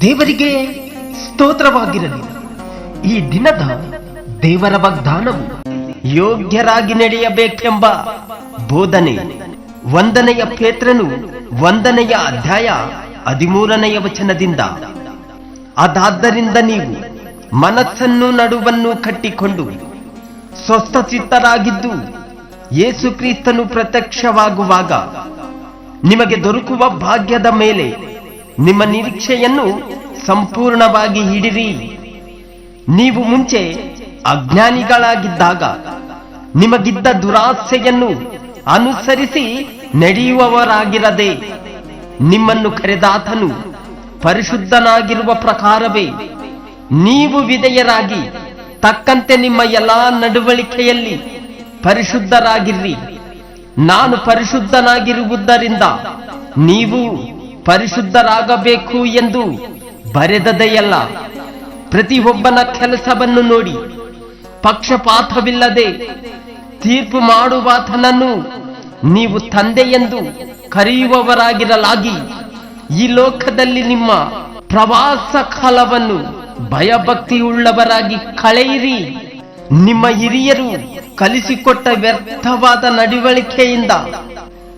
ದೇವರಿಗೆ ಸ್ತೋತ್ರವಾಗಿರಲಿ. ಈ ದಿನದ ದೇವರ ವಾಗ್ದಾನವು ಯೋಗ್ಯರಾಗಿ ನಡೆಯಬೇಕೆಂಬ ಬೋಧನೆ. ಒಂದನೆಯ ಪೇತ್ರನು ಒಂದನೆಯ ಅಧ್ಯಾಯ ಹದಿಮೂರನೆಯ ವಚನದಿಂದ. ಅದಾದ್ದರಿಂದ ನೀವು ಮನಸ್ಸನ್ನು ನಡುವನ್ನು ಕಟ್ಟಿಕೊಂಡು ಸ್ವಸ್ಥಚಿತ್ತರಾಗಿದ್ದು ಯೇಸು ಕ್ರಿಸ್ತನು ಪ್ರತ್ಯಕ್ಷವಾಗುವಾಗ ನಿಮಗೆ ದೊರಕುವ ಭಾಗ್ಯದ ಮೇಲೆ ನಿಮ್ಮ ನಿರೀಕ್ಷೆಯನ್ನು ಸಂಪೂರ್ಣವಾಗಿ ಹಿಡಿರಿ. ನೀವು ಮುಂಚೆ ಅಜ್ಞಾನಿಗಳಾಗಿದ್ದಾಗ ನಿಮಗಿದ್ದ ದುರಾಸೆಯನ್ನು ಅನುಸರಿಸಿ ನಡೆಯುವವರಾಗಿರದೆ, ನಿಮ್ಮನ್ನು ಕರೆದಾತನು ಪರಿಶುದ್ಧನಾಗಿರುವ ಪ್ರಕಾರವೇ ನೀವು ವಿಧೇಯರಾಗಿ ತಕ್ಕಂತೆ ನಿಮ್ಮ ಎಲ್ಲಾ ನಡವಳಿಕೆಯಲ್ಲಿ ಪರಿಶುದ್ಧರಾಗಿರ್ರಿ. ನಾನು ಪರಿಶುದ್ಧನಾಗಿರುವುದರಿಂದ ನೀವು ಪರಿಶುದ್ಧರಾಗಬೇಕು ಎಂದು ಬರೆದದೆಯಲ್ಲ. ಪ್ರತಿಯೊಬ್ಬನ ಕೆಲಸವನ್ನು ನೋಡಿ. ಪಕ್ಷಪಾತವಿಲ್ಲದೆ ತೀರ್ಪು ಮಾಡುವಾತನನ್ನು ನೀವು ತಂದೆ ಎಂದು ಕರೆಯುವವರಾಗಿರಲಾಗಿ. ಈ ಲೋಕದಲ್ಲಿ ನಿಮ್ಮ ಪ್ರವಾಸ ಕಾಲವನ್ನು ಭಯಭಕ್ತಿಯುಳ್ಳವರಾಗಿ ಕಳೆಯಿರಿ. ನಿಮ್ಮ ಹಿರಿಯರು ಕಲಿಸಿಕೊಟ್ಟ ವ್ಯರ್ಥವಾದ ನಡವಳಿಕೆಯಿಂದ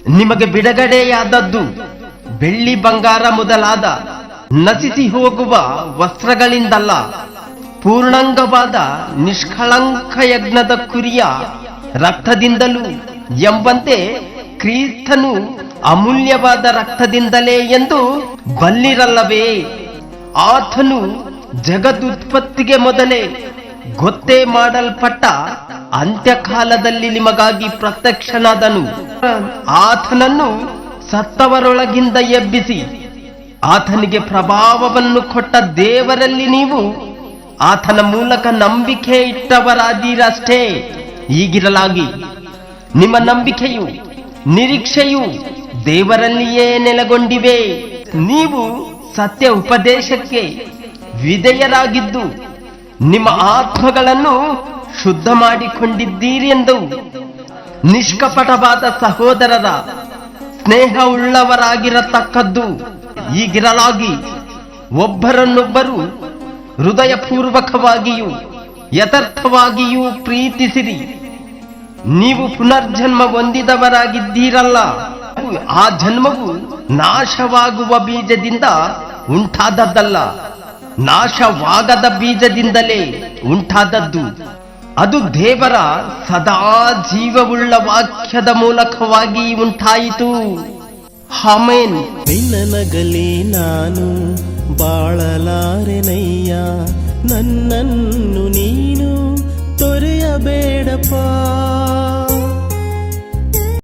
ನಿಮಗೆ ಬಿಡುಗಡೆಯಾದದ್ದು ಬೆಳ್ಳಿ ಬಂಗಾರ ಮೊದಲಾದ ನಶಿಸಿ ಹೋಗುವ ವಸ್ತ್ರಗಳಿಂದಲ್ಲ, ಪೂರ್ಣಾಂಗವಾದ ನಿಷ್ಕಳಂಕ ಯಜ್ಞದ ಕುರಿಯ ರಕ್ತದಿಂದಲೂ ಎಂಬಂತೆ ಕ್ರೀಸ್ತನು ಅಮೂಲ್ಯವಾದ ರಕ್ತದಿಂದಲೇ ಎಂದು ಬಲ್ಲಿರಲ್ಲವೇ? ಆತನು ಜಗದುತ್ಪತ್ತಿಗೆ ಮೊದಲೇ ಗೊತ್ತೇ ಮಾಡಲ್ಪಟ್ಟ ಅಂತ್ಯಕಾಲದಲ್ಲಿ ನಿಮಗಾಗಿ ಪ್ರತ್ಯಕ್ಷನಾದನು. ಆತನನ್ನು ಸತ್ತವರೊಳಗಿಂದ ಎಬ್ಬಿಸಿ, ಆತನಿಗೆ ಪ್ರಭಾವವನ್ನು ಕೊಟ್ಟ ದೇವರಲ್ಲಿ ನೀವು ಆತನ ಮೂಲಕ ನಂಬಿಕೆ ಇಟ್ಟವರಾದೀರಷ್ಟೇ. ಈಗಿರಲಾಗಿ ನಿಮ್ಮ ನಂಬಿಕೆಯು, ನಿರೀಕ್ಷೆಯು ದೇವರಲ್ಲಿಯೇ ನೆಲೆಗೊಂಡಿವೆ. ನೀವು ಸತ್ಯ ಉಪದೇಶಕ್ಕೆ ವಿಧೇಯರಾಗಿದ್ದು ನಿಮ್ಮ ಆತ್ಮಗಳನ್ನು ಶುದ್ಧ ಮಾಡಿಕೊಂಡಿದ್ದೀರಿ ಎಂದು ನಿಷ್ಕಪಟವಾದ ಸಹೋದರರ ಸ್ನೇಹವುಳ್ಳವರಾಗಿರತಕ್ಕದ್ದು ಈಗಿರಲಾಗಿ ಒಬ್ಬರನ್ನೊಬ್ಬರು ಹೃದಯಪೂರ್ವಕವಾಗಿಯೂ ಯಥರ್ಥವಾಗಿಯೂ ಪ್ರೀತಿಸಿರಿ. ನೀವು ಪುನರ್ಜನ್ಮ ಹೊಂದಿದವರಾಗಿದ್ದೀರಲ್ಲ. ಆ ಜನ್ಮವು ನಾಶವಾಗುವ ಬೀಜದಿಂದ ಉಂಟಾದದ್ದಲ್ಲ. ನಾಶವಾಗದ ಬೀಜದಿಂದಲೇ ಉಂಟಾದದ್ದು. ಅದು ದೇವರ ಸದಾ ಜೀವವುಳ್ಳ ವಾಕ್ಯದ ಮೂಲಕವಾಗಿ ಉಂಟಾಯಿತು. ಹಮೇನ್ ನಿನ್ನನಗಲಿ ನಾನು ಬಾಳಲಾರೆನಯ್ಯ, ನನ್ನನ್ನು ನೀನು ತೊರೆಯಬೇಡಪ್ಪ.